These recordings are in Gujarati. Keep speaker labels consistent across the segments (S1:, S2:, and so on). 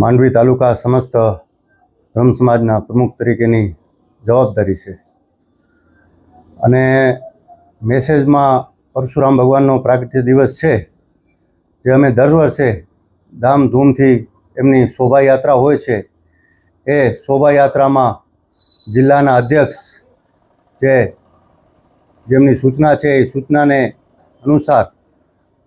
S1: માંડવી તાલુકા સમસ્ત બ્રહ્મ સમાજના પ્રમુખ તરીકેની જવાબદારી છે. અને મેસેજમાં પરશુરામ ભગવાનનો પ્રાગટ્ય દિવસ છે, જે અમે દર વર્ષે ધામધૂમથી એમની શોભાયાત્રા હોય છે. એ શોભાયાત્રામાં જિલ્લાના અધ્યક્ષ જે જેમની સૂચના છે, એ સૂચનાને અનુસાર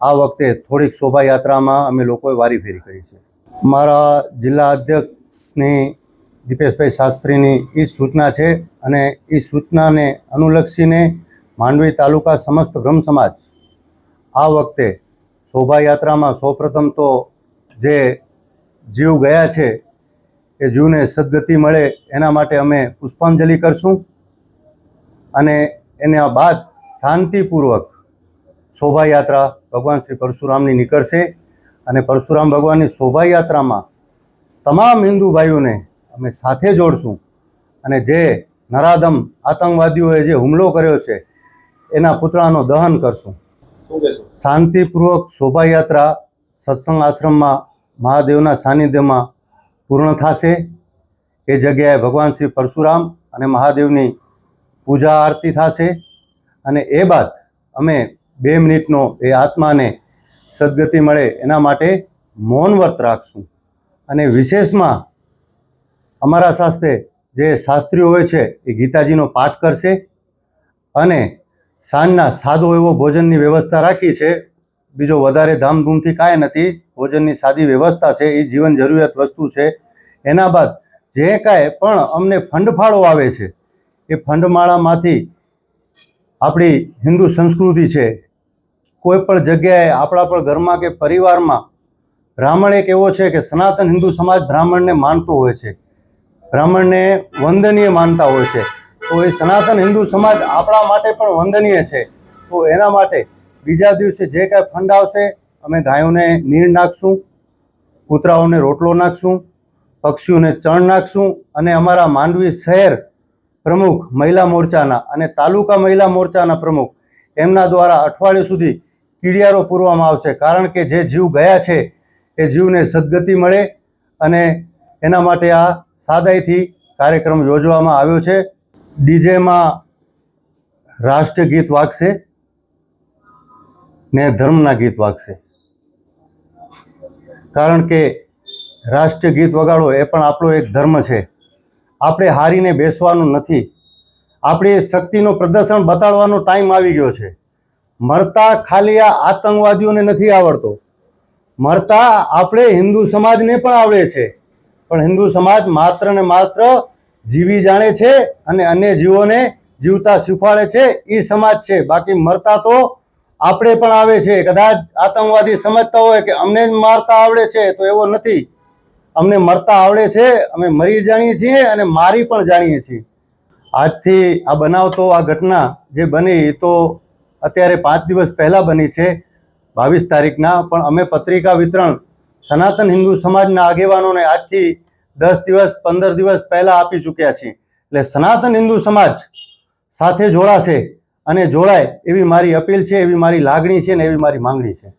S1: આ વખતે થોડીક શોભાયાત્રામાં અમે લોકોએ વારીફેરી કરી છે. મારા જિલ્લા અધ્યક્ષની દીપેશભાઈ શાસ્ત્રીની એ સૂચના છે અને એ સૂચનાને અનુલક્ષીને માંડવી તાલુકા સમસ્ત બ્રહ્મ સમાજ આ વખતે શોભાયાત્રામાં સૌપ્રથમ તો જે જીવ ગયા છે એ જીવને સદગતિ મળે એના માટે અમે પુષ્પાંજલિ કરશું અને એના બાદ શાંતિપૂર્વક શોભાયાત્રા ભગવાન શ્રી પરશુરામની નીકળશે. અને પરશુરામ ભગવાનની શોભાયાત્રામાં તમામ હિન્દુ ભાઈઓને અમે સાથે જોડશું. અને જે નરાધમ આતંકવાદીઓએ જે હુમલો કર્યો છે, એના પુતળાનો દહન કરશું. શાંતિપૂર્વક શોભાયાત્રા સત્સંગ આશ્રમમાં મહાદેવના સાનિધ્યમાં પૂર્ણ થશે. એ જગ્યાએ ભગવાન શ્રી પરશુરામ અને મહાદેવની પૂજા આરતી થશે. અને એ બાદ અમે બે મિનિટનો એ આત્માને સદગતિ મળે એના માટે મૌન વ્રત રાખશું. અને વિશેષમાં અમારા શાસ્ત્રે જે શાસ્ત્રીઓ હોય છે, એ ગીતાજીનો પાઠ કરશે અને સાંજના સાદો એવો ભોજનની વ્યવસ્થા રાખી છે. બીજો વધારે ધામધૂમથી કાંઈ નથી, ભોજનની સાદી વ્યવસ્થા છે, એ જીવન જરૂરિયાત વસ્તુ છે. એના બાદ જે કાંઈ પણ અમને ફંડફાળો આવે છે, એ ફંડમાળામાંથી આપણી હિન્દુ સંસ્કૃતિ છે કોઈ પણ જગ્યાએ, આપણા પણ ઘરમાં કે પરિવારમાં, બ્રાહ્મણ એક એવો છે કે સનાતન હિન્દુ સમાજ બ્રાહ્મણને માનતો હોય છે. બ્રાહ્મણને વંદનીય માનતા હોય છે. તો એ સનાતન હિન્દુ સમાજ આપણા માટે પણ વંદનીય છે. તો એના માટે બીજા દિવસે જે કાંઈ ફંડ આવશે, અમે ગાયોને નીર નાખશું, કૂતરાઓને રોટલો નાખશું, પક્ષીઓને ચણ નાખશું અને અમારા માંડવી શહેર પ્રમુખ મહિલા મોરચાના અને તાલુકા મહિલા મોરચાના પ્રમુખ એમના દ્વારા અઠવાડિયું સુધી કીડિયારો પૂરવામાં આવશે. કારણ કે જે જીવ ગયા છે, એ જીવને સદગતિ મળે અને એના માટે આ સાદાઈથી કાર્યક્રમ યોજવામાં આવ્યો છે. ડીજેમાં રાષ્ટ્રીય ગીત વાગશે ને ધર્મના ગીત વાગશે. કારણ કે રાષ્ટ્રીય ગીત વગાડો એ પણ આપણો એક ધર્મ છે. આપણે હારીને બેસવાનું નથી. આપણી શક્તિનું પ્રદર્શન બતાડવાનો ટાઈમ આવી ગયો છે. મરતા ખાલી આ આતંકવાદીઓને નથી આવડતો. મરતા આપણે હિન્દુ સમાજને પણ આવડે છે. પણ હિન્દુ સમાજ માત્ર ને માત્ર જીવી જાણે છે અને અન્ય જીવોને જીવતા શીખવાડે છે. એ સમાજ છે. બાકી મરતા તો આપણે પણ આવે છે. કદાચ આતંકવાદી સમજતા હોય કે અમને જ મારતા આવડે છે તો એવો નથી. અમને મરતા આવડે છે, અમે મરી જાણીએ છીએ અને મારી પણ જાણીએ છીએ. આજથી આ બનાવતો આ ઘટના જે બની એ તો અત્યારે પાંચ દિવસ પહેલાં બની છે બાવીસ તારીખના, પણ અમે પત્રિકા વિતરણ સનાતન હિન્દુ સમાજના આગેવાનોને આજથી દસ દિવસ, પંદર દિવસ પહેલાં આપી ચૂક્યા છીએ. એટલે સનાતન હિન્દુ સમાજ સાથે જોડાશે અને જોડાય એવી મારી અપીલ છે, એવી મારી લાગણી છે ને એવી મારી માંગણી છે.